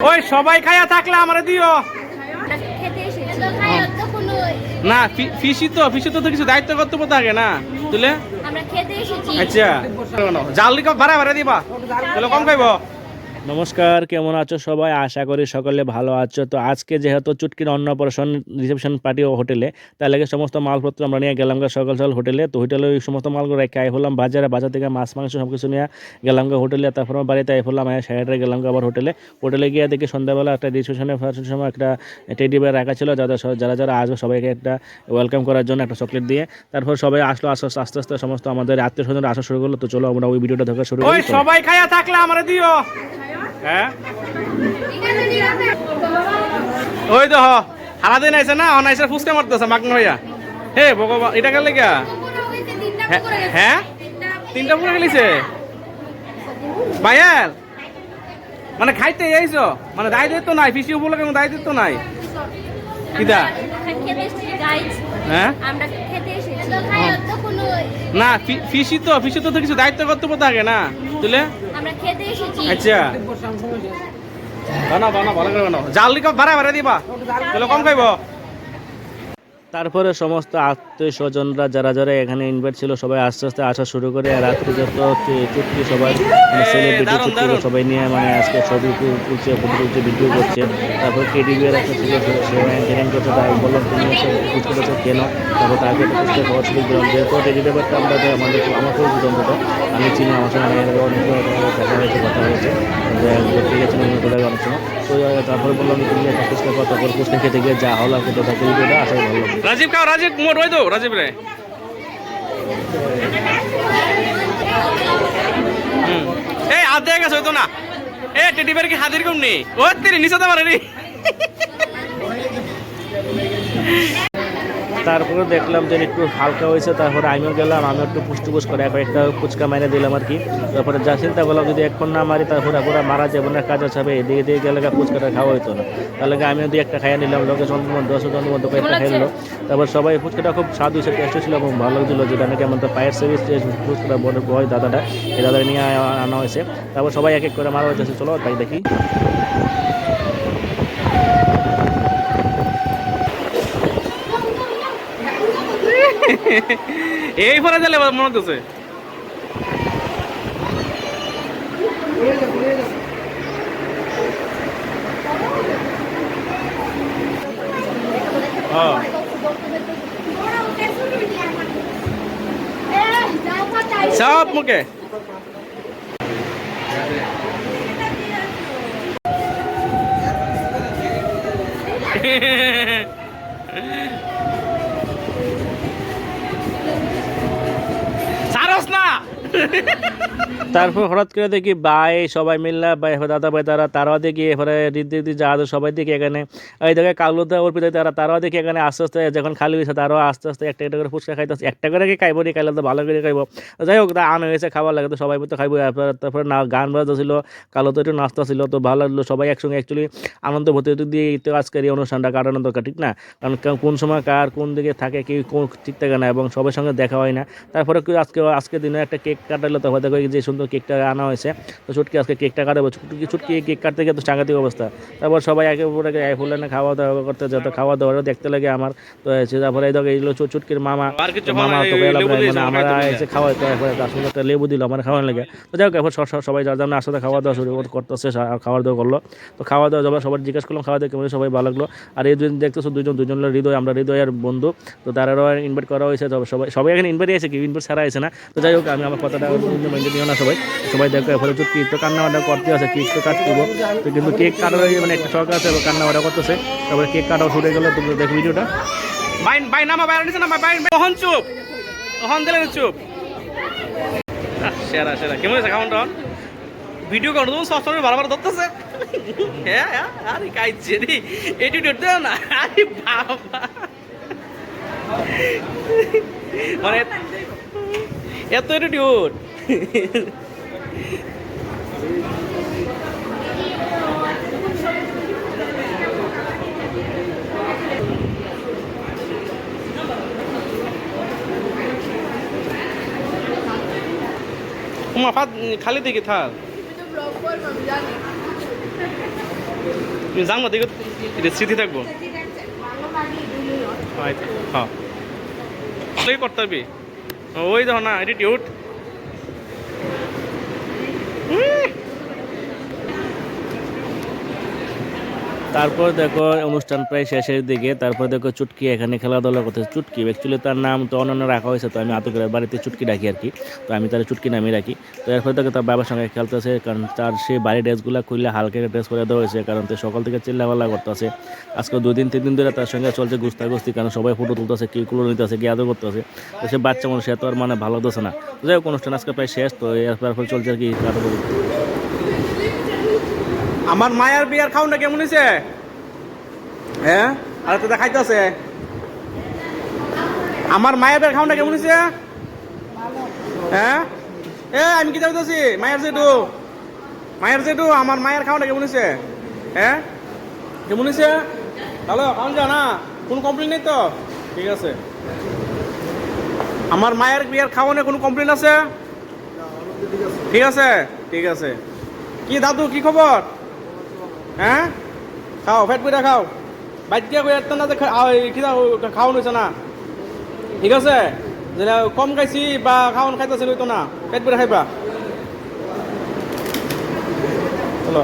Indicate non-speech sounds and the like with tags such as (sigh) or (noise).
ওই সবাই খায়া থাকলে আমারে দিও। না ফি- ফিসি তো ফিসি তো তো কিছু দায়িত্ব কর্তব্য থাকে না। তুলে? আচ্ছা। জাল ভাড়া ভাড়া দিবা। তাহলে কম খাইব। নমস্কার, কেমন আছো সবাই? আশা করি সকলে ভালো আছো। তো আজকে যেহেতু চুটকির অন্নপ্রাশন রিসেপশন পার্টি ও হোটেলে, তার লাগে সমস্ত মালপত্র আমরা নিয়ে গেলাম সকাল সকাল হোটেলে। তো হোটেলে ওই সমস্ত মালগুলো রেখে আই হলাম বাজারে। বাজার থেকে মাছ, মাংস সব কিছু নিয়ে গেলাম হোটেলে। তারপর আমার বাড়িতে আই হলাম, আয় সাইডে গেলাম আবার হোটেলে। হোটেলে গিয়ে দেখি সন্ধ্যাবেলা একটা রিসেপশনের ফার্স্টের সময় একটা টেডি বেয়ার রাখা ছিল যাদের যারা যারা আসবে সবাইকে একটা ওয়েলকাম করার জন্য একটা চকলেট দিয়ে। তারপর সবাই আসলো আস্তে আস্তে আস্তে সমস্ত আমাদের আত্মীয় স্বজন আসা শুরু করল। তো চলো আমরা ওই ভিডিওটা দেখা শুরু করি। সবাই খাইয়া থাকলে আমারে দিও। হ্যাঁ? ওই তো হ হারা দিন আইছে না অনাইসে ফুসকে মারতেছে মাকন ভাইয়া। হে ভগবান এটা গেলে গা হ্যাঁ, তিনটা পুরো গেলিছে ভাইয়াল মানে খাইতে আইছো? মানে দায় দিত নাই ফিসি উপলক্ষে কোনো দায় দিত নাই? কিদা হ্যাঁ? না ফিসি তো ফিসি তো কিছু দায়িত্ব কর্তব্য থাকে না তুলে আচ্ছা। বানা বানা ভালো করে বানাও। জাল দিকে ভাড়া ভাড়া দিবা। তাহলে কম খাইব। তারপরে সমস্ত আত্মীয় স্বজনরা যারা যারা এখানে ইনভাইট ছিল সবাই আস্তে আস্তে আসা শুরু করে। আর রাত্রি যত চু- চুটকি সবাই সেলিব্রিটি চুটকি দারুণ। সবাই নিয়ে মানে আজকে ছবি তুলছে ফটো তুলছে ভিডিও করছে। তারপর কেডিবি এর একটা ছিল সে- সে এন্টারটেন করছে তাই বললাম তুমি হচ্ছে ফুচকাটা কেন? তারপর তাকে ফুচকা খাওয়া শুরু করলাম যেহেতু টেডি ব্যাপারটা আমরা আমাদের আমার পরিচিত অন্তত আমি চিনি আমার সঙ্গে আমি অনেক দেখা হয়েছে কথা হয়েছে। যে ঠিক আছে অন্য কোথাও অনেক সময়। তো তারপরে বললাম তুমি একটা ফুচকা খাও তারপর ফুচকা খেতে গিয়ে যা হলো খেতে থাকে ভিডিওটা আশা ভালো। রাজীব খাও, রাজীব, মোট ওই তো রাজীব রে। এই হাত দিয়ে গেছে না। এ, টেডি বের কি হাতের কম নেই ও তিরি নিচে তো মারে তারপরে দেখলাম যে একটু হালকা হয়েছে, তারপরে আমিও গেলাম আমি একটু পুষ্টিপুষ করে এক একটা ফুচকা মেরে দিলাম আর কি। তারপরে যা চিন্তা করলাম যদি এখন না মারি তারপরে পুরো মারা যাবে না, কাজ আছে, এদিকে দিয়ে গেলে ফুচকাটা খাওয়া হতো না। তাহলে আমিও দুই একটা খাইয়ে নিলাম, লোকে দশ জনের মধ্যে কয়েকটা খাই নিলো। তারপর সবাই ফুচকাটা খুব স্বাদ হয়েছে টেস্ট ছিল এবং ভালো লাগছিল, যেটা নাকি আমাদের পায়ের সার্ভিস ফুচকাটা বড় বয় দাদাটা এই দাদা নিয়ে আনা হয়েছে। তারপর সবাই এক এক করে মারা হয়েছে চলো তাই দেখি। এই ফরে গেলে মনে হচ্ছে হ্যাঁ। সব মুখে। (laughs) তারপর হঠাৎ করে দেখি ভাই সবাই মিললা ভাই দাদা ভাই তারা, তারাও দেখি দিদি দিদি যা সবাই দেখি এখানে। এই জায়গায় কালুদা ওর পিতা তারা, তারাও দেখি এখানে আস্তে আস্তে যখন খালি হয়েছে, তারাও আস্তে আস্তে একটা একটা করে ফুচকা খাইতে একটা করে কি খাইবো নি, খাইলে তো ভালো করে খাইবো। যাই হোক, তা আন হয়েছে, খাবার লাগে, তো সবাই তো খাইবো। তারপরে তারপরে না, গান বাজা ছিল কালো তো একটু নাস্তা ছিল, তো ভালো লাগল। সবাই একসঙ্গে অ্যাকচুয়ালি আনন্দ ভর্তি দিয়ে তো আজকের এই অনুষ্ঠানটা কাটানো দরকার, ঠিক না? কারণ কোন সময় কার কোন দিকে থাকে কি কোন ঠিক থাকে না, এবং সবার সঙ্গে দেখা হয় না। তারপরে আজকে আজকের দিনে একটা কেক কাটালো তো হয়তো যে সুন্দর কেকটা আনা হয়েছে। তো ছুটকি আজকে কেকটা কাটাবো। ছুটকি ছুটকি কেক কাটতে গিয়ে তো সাংঘাতিক অবস্থা। তারপর সবাই একে উপরে এক ফুলে খাওয়া দাওয়া করতে যত খাওয়া দাওয়া দেখতে লাগে আমার। তো তারপরে এই দেখো এইগুলো ছুটকির মামা। মামা খাওয়া তো মানে আমার এসে তো এরপরে তার সঙ্গে একটা লেবু দিল আমার খাওয়ানো লাগে। তো যাই হোক এরপর সব- সব- সবাই যার জন্য আসলে খাওয়া দাওয়া শুরু কর- করতেছে খাওয়া দাওয়া করল। তো খাওয়া দাওয়া যাবার সবার জিজ্ঞেস করলাম খাওয়া দাওয়া কেমন সবাই ভালো লাগল। আর এই দুজন দেখতেছো দুজন দুজন হৃদয় আমরা হৃদয়ের বন্ধু। তো তারাও ইনভাইট করা হয়েছে সবাই সবাই এখানে ইনভাইট আছে কি? ইনভাইট ছাড়া আছে না। তো যাই হোক আমি আমার সবাই। সবাই দেখো, এরপরে তো কেক তো কান্না করতে আছে কেক তো কাটতে হইবো। তো কিন্তু কেক কাটার মানে একটা সরকার আছে কান্না বান্না করতেছে। তারপরে কেক কাটাও হয়ে গেলো তুমি দেখো ভিডিওটা। বাইন বাই নামা বাইরে না বাইন তখন চুপ তখন দিলে চুপ। সেরা সেরা। কেমন হয়েছে খাওয়ান তখন ভিডিও করো তখন সবসময় বারবার ধরতেছে। হ্যাঁ আরে মানে এত ফাত খালি দেখি থাক। তুমি যাও না দেখো এটা স্মৃতি থাকব। হ্যাঁ। করতে হবে। ওই দেখো না অ্যাটিটিউড তারপর দেখো, অনুষ্ঠান প্রায় শেষের দিকে। তারপর দেখো, চুটকি এখানে খেলাধুলা করতেছে। চুটকি অ্যাকচুয়ালি তার নাম তো অন্যান্য রাখা হয়েছে, তো আমি আতকের বাড়িতে চুটকি রাখি আর কি। তো আমি তার চুটকি নামে রাখি। তো এরপর দেখো, তার বাবার সঙ্গে খেলতেছে, কারণ তার সে বাড়ির ড্রেসগুলো খুললে হালকা ড্রেস করে দেওয়া হয়েছে, কারণ তো সকাল থেকে চিল্লাপাল্লা করতেছে। আজকে দুই দিন, তিন দিন ধরে তার সঙ্গে চলছে গুস্তাগুস্তি, কারণ সবাই ফটো তুলতেছে কি কুলো নিতেছে কি আদর করতেছে। তো সে বাচ্চা মানুষ, সে তো আর মানে ভালো দোষে না। যাই হোক, অনুষ্ঠান আজকে প্রায় শেষ, তো এরপর চলছে আর কি আমার মায়ের বিয়ার খাওয়াটা কেমন হয়েছে? হ্যাঁ? আর তো দেখাইতেছে আমার মায়ের বিয়ার খাওয়াটা কেমন হয়েছে? হ্যাঁ? এ, আমি কি যাইতেছি মায়ের যেটু মায়ের যেটু আমার মায়ের খাওয়াটা কেমন হয়েছে? হ্যাঁ? কেমন হয়েছে? ভালো খাওয়ান যা, না? কোনো কমপ্লেন নেই তো? ঠিক আছে। আমার মায়ের বিয়ার খাওয়ানে কোনো কমপ্লেন আছে? ঠিক আছে ঠিক আছে। কি দাদু, কি খবর? হ্যাঁ? খাও ফেট করে খাও। বাইক দিয়ে কই একটা না যে খিদা খাওয়ানো হয়েছে না। ঠিক আছে? যেটা কম খাইছি বা খাওয়ান খাইতেছে হইতো না। পেট করে খাইবা। চলো